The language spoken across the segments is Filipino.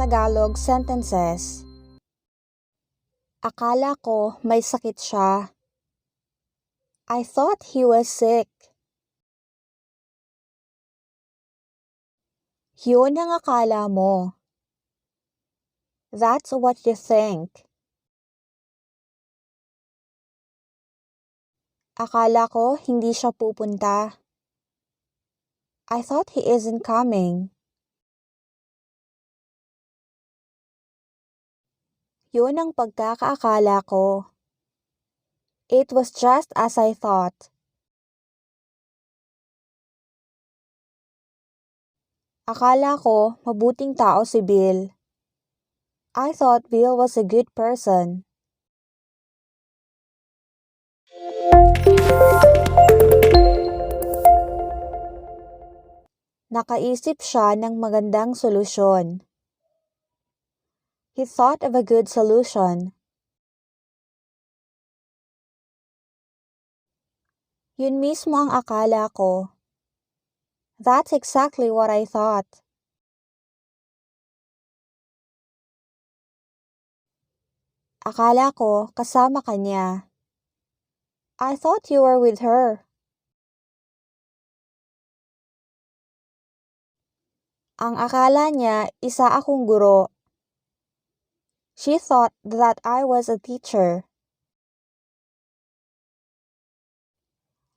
Tagalog sentences. Akala ko may sakit siya. I thought he was sick. Yun ang akala mo. That's what you think. Akala ko hindi siya pupunta. I thought he isn't coming. Yun ang pagkakaakala ko. It was just as I thought. Akala ko mabuting tao si Bill. I thought Bill was a good person. Nakaisip siya ng magandang solusyon. He thought of a good solution. Yun mismo ang akala ko. That's exactly what I thought. Akala ko kasama ka niya. I thought you were with her. Ang akala niya isa akong guro. She thought that I was a teacher.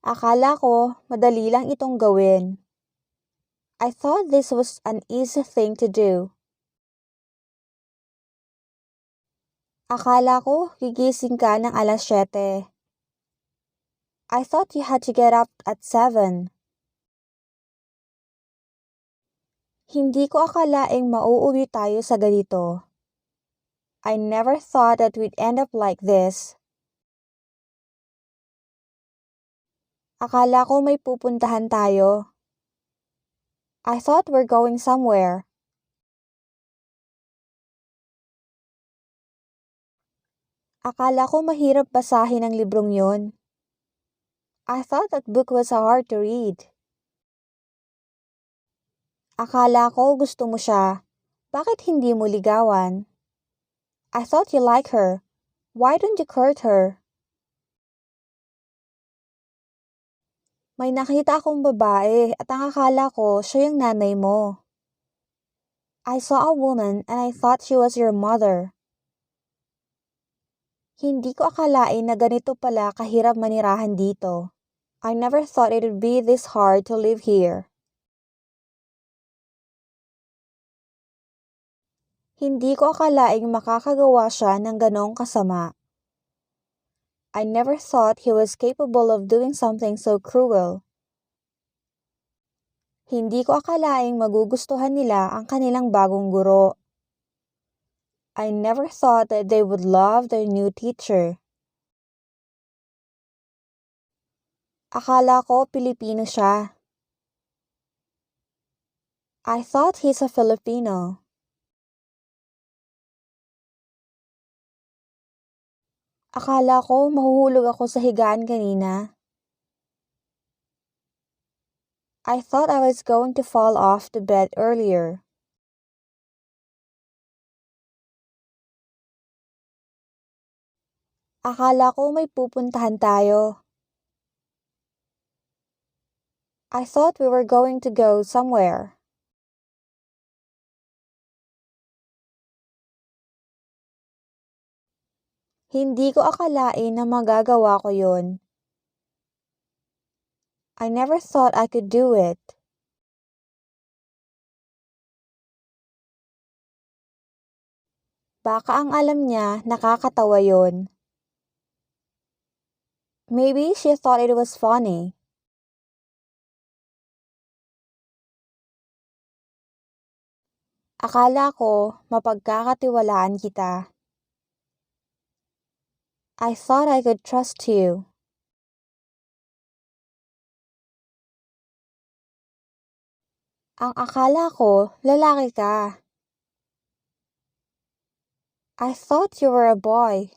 Akala ko madali lang itong gawin. I thought this was an easy thing to do. Akala ko gigising ka ng alas 7. I thought you had to get up at 7. Hindi ko akalaing mauuwi tayo sa ganito. I never thought that we'd end up like this. Akala ko may pupuntahan tayo. I thought we're going somewhere. Akala ko mahirap basahin ang librong yun. I thought that book was hard to read. Akala ko gusto mo siya. Bakit hindi mo ligawan? I thought you like her. Why don't you court her? May nakita akong babae at ang akala ko siya yung nanay mo. I saw a woman and I thought she was your mother. Hindi ko akalain na ganito pala kahirap manirahan dito. I never thought it would be this hard to live here. Hindi ko akalaing makakagawa siya ng ganong kasama. I never thought he was capable of doing something so cruel. Hindi ko akalaing magugustuhan nila ang kanilang bagong guro. I never thought that they would love their new teacher. Akala ko Pilipino siya. I thought he's a Filipino. Akala ko mahuhulog ako sa higaan kanina. I thought I was going to fall off the bed earlier. Akala ko may pupuntahan tayo. I thought we were going to go somewhere. Hindi ko akalain na magagawa ko yun. I never thought I could do it. Baka ang alam niya nakakatawa yon. Maybe she thought it was funny. Akala ko mapagkakatiwalaan kita. I thought I could trust you. Ang akala ko, lalaki ka. I thought you were a boy.